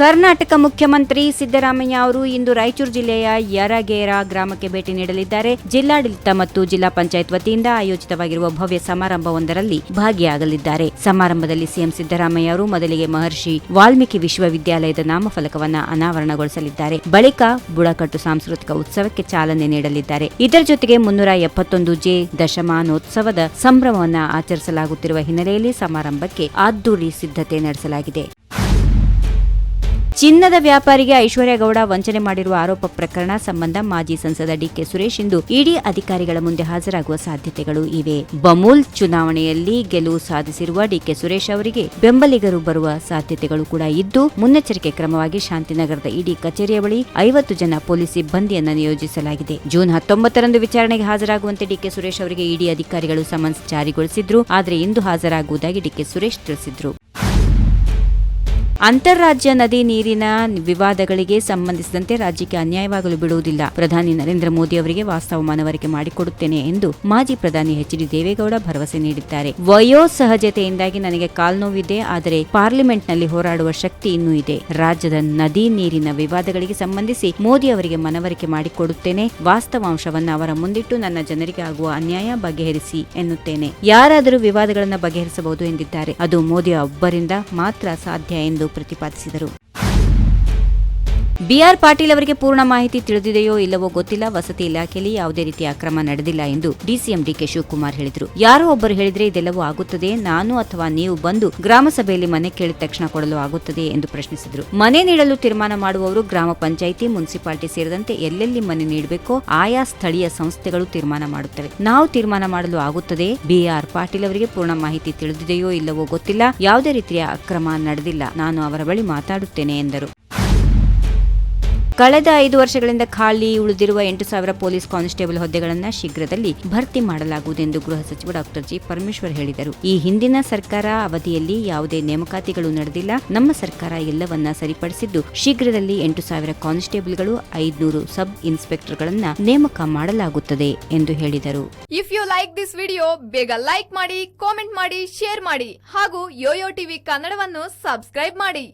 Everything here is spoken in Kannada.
ಕರ್ನಾಟಕ ಮುಖ್ಯಮಂತ್ರಿ ಸಿದ್ದರಾಮಯ್ಯ ಅವರು ಇಂದು ರಾಯಚೂರು ಜಿಲ್ಲೆಯ ಯರಗೇರ ಗ್ರಾಮಕ್ಕೆ ಭೇಟಿ ನೀಡಲಿದ್ದಾರೆ. ಜಿಲ್ಲಾಡಳಿತ ಮತ್ತು ಜಿಲ್ಲಾ ಪಂಚಾಯತ್ ವತಿಯಿಂದ ಆಯೋಜಿತವಾಗಿರುವ ಭವ್ಯ ಸಮಾರಂಭವೊಂದರಲ್ಲಿ ಭಾಗಿಯಾಗಲಿದ್ದಾರೆ. ಸಮಾರಂಭದಲ್ಲಿ ಸಿಎಂ ಸಿದ್ದರಾಮಯ್ಯ ಅವರು ಮೊದಲಿಗೆ ಮಹರ್ಷಿ ವಾಲ್ಮೀಕಿ ವಿಶ್ವವಿದ್ಯಾಲಯದ ನಾಮಫಲಕವನ್ನ ಅನಾವರಣಗೊಳಿಸಲಿದ್ದಾರೆ. ಬಳಿಕ ಬುಡಕಟ್ಟು ಸಾಂಸ್ಕೃತಿಕ ಉತ್ಸವಕ್ಕೆ ಚಾಲನೆ ನೀಡಲಿದ್ದಾರೆ. ಇದರ ಜೊತೆಗೆ ಮುನ್ನೂರ ಎಪ್ಪತ್ತೊಂದು ಜೆ ದಶಮಾನೋತ್ಸವದ ಸಂಭ್ರಮವನ್ನು ಆಚರಿಸಲಾಗುತ್ತಿರುವ ಹಿನ್ನೆಲೆಯಲ್ಲಿ ಸಮಾರಂಭಕ್ಕೆ ಅದ್ದೂರಿ ಸಿದ್ಧತೆ ನಡೆಸಲಾಗಿದೆ. ಚಿನ್ನದ ವ್ಯಾಪಾರಿಗೆ ಐಶ್ವರ್ಯ ಗೌಡ ವಂಚನೆ ಮಾಡಿರುವ ಆರೋಪ ಪ್ರಕರಣ ಸಂಬಂಧ ಮಾಜಿ ಸಂಸದ ಡಿಕೆ ಸುರೇಶ್ ಇಂದು ಇಡಿ ಅಧಿಕಾರಿಗಳ ಮುಂದೆ ಹಾಜರಾಗುವ ಸಾಧ್ಯತೆಗಳು ಇವೆ. ಬಮೂಲ್ ಚುನಾವಣೆಯಲ್ಲಿ ಗೆಲುವು ಸಾಧಿಸಿರುವ ಡಿಕೆ ಸುರೇಶ್ ಅವರಿಗೆ ಬೆಂಬಲಿಗರು ಬರುವ ಸಾಧ್ಯತೆಗಳು ಕೂಡ ಇದ್ದು, ಮುನ್ನೆಚ್ಚರಿಕೆ ಕ್ರಮವಾಗಿ ಶಾಂತಿನಗರದ ಇಡಿ ಕಚೇರಿಯ ಬಳಿ ಐವತ್ತು ಜನ ಪೊಲೀಸ್ ಸಿಬ್ಬಂದಿಯನ್ನು ನಿಯೋಜಿಸಲಾಗಿದೆ. ಜೂನ್ ಹತ್ತೊಂಬತ್ತರಂದು ವಿಚಾರಣೆಗೆ ಹಾಜರಾಗುವಂತೆ ಡಿಕೆ ಸುರೇಶ್ ಅವರಿಗೆ ಇಡಿ ಅಧಿಕಾರಿಗಳು ಸಮನ್ಸ್ ಜಾರಿಗೊಳಿಸಿದ್ರು, ಆದರೆ ಇಂದು ಹಾಜರಾಗುವುದಾಗಿ ಡಿಕೆ ಸುರೇಶ್ ತಿಳಿಸಿದ್ರು. ಅಂತಾರಾಜ್ಯ ನದಿ ನೀರಿನ ವಿವಾದಗಳಿಗೆ ಸಂಬಂಧಿಸಿದಂತೆ ರಾಜ್ಯಕ್ಕೆ ಅನ್ಯಾಯವಾಗಲು ಬಿಡುವುದಿಲ್ಲ. ಪ್ರಧಾನಿ ನರೇಂದ್ರ ಮೋದಿ ಅವರಿಗೆ ವಾಸ್ತವ ಮನವರಿಕೆ ಮಾಡಿಕೊಡುತ್ತೇನೆ ಎಂದು ಮಾಜಿ ಪ್ರಧಾನಿ ಎಚ್ ಡಿ ದೇವೇಗೌಡ ಭರವಸೆ ನೀಡಿದ್ದಾರೆ. ವಯೋಸಹಜತೆಯಿಂದಾಗಿ ನನಗೆ ಕಾಲ್ನೋವಿದೆ, ಆದರೆ ಪಾರ್ಲಿಮೆಂಟ್ನಲ್ಲಿ ಹೋರಾಡುವ ಶಕ್ತಿ ಇನ್ನೂ ಇದೆ. ರಾಜ್ಯದ ನದಿ ನೀರಿನ ವಿವಾದಗಳಿಗೆ ಸಂಬಂಧಿಸಿ ಮೋದಿ ಅವರಿಗೆ ಮನವರಿಕೆ ಮಾಡಿಕೊಡುತ್ತೇನೆ. ವಾಸ್ತವಾಂಶವನ್ನು ಅವರ ಮುಂದಿಟ್ಟು ನನ್ನ ಜನರಿಗೆ ಆಗುವ ಅನ್ಯಾಯ ಬಗೆಹರಿಸಿ ಎನ್ನುತ್ತೇನೆ. ಯಾರಾದರೂ ವಿವಾದಗಳನ್ನು ಬಗೆಹರಿಸಬಹುದು ಎಂದಿದ್ದಾರೆ. ಅದು ಮೋದಿ ಒಬ್ಬರಿಂದ ಮಾತ್ರ ಸಾಧ್ಯ ಎಂದು ಪ್ರತಿಪಾದಿಸಿದರು. ಬಿಆರ್ ಪಾಟೀಲ್ ಅವರಿಗೆ ಪೂರ್ಣ ಮಾಹಿತಿ ತಿಳಿದಿದೆಯೋ ಇಲ್ಲವೋ ಗೊತ್ತಿಲ್ಲ. ವಸತಿ ಇಲಾಖೆಯಲ್ಲಿ ಯಾವುದೇ ರೀತಿಯ ಅಕ್ರಮ ನಡೆದಿಲ್ಲ ಎಂದು ಡಿಸಿಎಂ ಡಿಕೆ ಶಿವಕುಮಾರ್ ಹೇಳಿದರು. ಯಾರೋ ಒಬ್ಬರು ಹೇಳಿದರೆ ಇದೆಲ್ಲವೂ ಆಗುತ್ತದೆ. ನಾನು ಅಥವಾ ನೀವು ಬಂದು ಗ್ರಾಮಸಭೆಯಲ್ಲಿ ಮನೆ ಕೇಳಿದ ತಕ್ಷಣ ಕೊಡಲು ಆಗುತ್ತದೆ ಎಂದು ಪ್ರಶ್ನಿಸಿದರು. ಮನೆ ನೀಡಲು ತೀರ್ಮಾನ ಮಾಡುವವರು ಗ್ರಾಮ ಪಂಚಾಯಿತಿ, ಮುನ್ಸಿಪಾಲಿಟಿ ಸೇರಿದಂತೆ ಎಲ್ಲೆಲ್ಲಿ ಮನೆ ನೀಡಬೇಕೋ ಆಯಾ ಸ್ಥಳೀಯ ಸಂಸ್ಥೆಗಳು ತೀರ್ಮಾನ ಮಾಡುತ್ತವೆ. ನಾವು ತೀರ್ಮಾನ ಮಾಡಲು ಆಗುತ್ತದೆ. ಬಿಆರ್ ಪಾಟೀಲ್ ಅವರಿಗೆ ಪೂರ್ಣ ಮಾಹಿತಿ ತಿಳಿದಿದೆಯೋ ಇಲ್ಲವೋ ಗೊತ್ತಿಲ್ಲ. ಯಾವುದೇ ರೀತಿಯ ಅಕ್ರಮ ನಡೆದಿಲ್ಲ. ನಾನು ಅವರ ಬಳಿ ಮಾತಾಡುತ್ತೇನೆ ಎಂದರು. ಕಳೆದ ಐದು ವರ್ಷಗಳಿಂದ ಖಾಲಿ ಉಳಿದಿರುವ ಎಂಟು ಸಾವಿರ ಪೊಲೀಸ್ ಕಾನ್ಸ್ಟೇಬಲ್ ಹುದ್ದೆಗಳನ್ನು ಶೀಘ್ರದಲ್ಲಿ ಭರ್ತಿ ಮಾಡಲಾಗುವುದೆಂದು ಗೃಹ ಸಚಿವ ಡಾಕ್ಟರ್ ಜಿ ಪರಮೇಶ್ವರ್ ಹೇಳಿದರು. ಈ ಹಿಂದಿನ ಸರ್ಕಾರ ಅವಧಿಯಲ್ಲಿ ಯಾವುದೇ ನೇಮಕಾತಿಗಳು ನಡೆದಿಲ್ಲ. ನಮ್ಮ ಸರ್ಕಾರ ಎಲ್ಲವನ್ನ ಸರಿಪಡಿಸಿದ್ದು ಶೀಘ್ರದಲ್ಲಿ ಎಂಟು ಸಾವಿರ ಕಾನ್ಸ್ಟೇಬಲ್ಗಳು, ಐದುನೂರು ಸಬ್ ಇನ್ಸ್ಪೆಕ್ಟರ್ಗಳನ್ನ ನೇಮಕ ಮಾಡಲಾಗುತ್ತದೆ ಎಂದು ಹೇಳಿದರು. If you like this video ಬೇಗ ಲೈಕ್ ಮಾಡಿ ಕಾಮೆಂಟ್ ಮಾಡಿ ಶೇರ್ ಮಾಡಿ ಹಾಗೂ ಯೋಯೋ ಟಿವಿ ಕನ್ನಡವನ್ನು ಸಬ್ಸ್ಕ್ರೈಬ್ ಮಾಡಿ.